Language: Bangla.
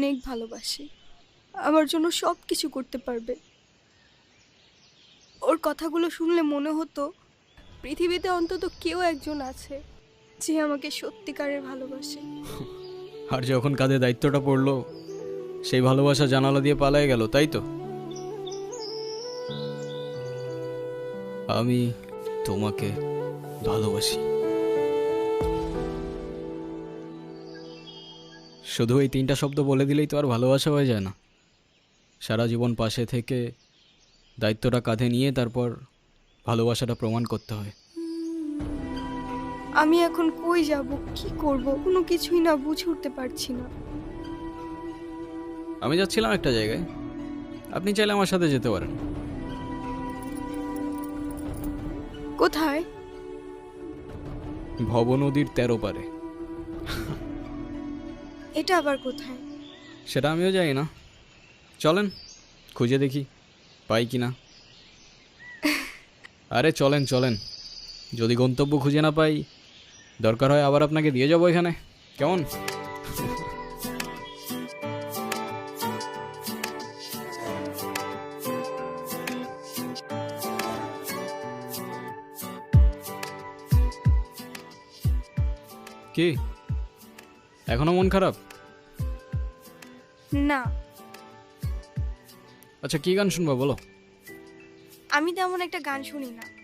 অনেক ভালোবাসে। আমার জন্য সব কিছু করতে পারবে। ওর কথাগুলো শুনলে মনে হতো পৃথিবীতে অন্তত কেউ একজন আছে যে আমাকে সত্যিকারের ভালোবাসে। আর যখন কাঁধে দায়িত্বটা পড়ল, সেই ভালোবাসা জানালা দিয়ে পালায় গেল, তাই তো? আমি তোমাকে ভালোবাসি। শুধু এই তিনটা শব্দ বলে দিলেই তো আর ভালোবাসা হয়ে যায় না। সারা জীবন পাশে থেকে দায়িত্বটা কাঁধে নিয়ে তারপর ভালোবাসাটা প্রমাণ করতে হয়। আমি এখন কই যাব? কি করব? কোনো কিছুই না বুঝে উঠতে পারছি না। আমি যাচ্ছিলাম একটা জায়গায়। আপনি চাইলে আমার সাথে যেতে পারেন। কোথায়? ভব নদীর তেরো পারে। এটা আবার কোথায়? সেটা আমিও জানি না। চলেন খুঁজে দেখি পাই কি না আরে চলেন চলেন। যদি গন্তব্য খুঁজে না পাই দরকার হয় আবার আপনাকে দিয়ে যাব এখানে। কেমন? কি? এখনও মন খারাপ? না। আচ্ছা কি গান শুনব বলো? আমি তেমন একটা গান শুনি না।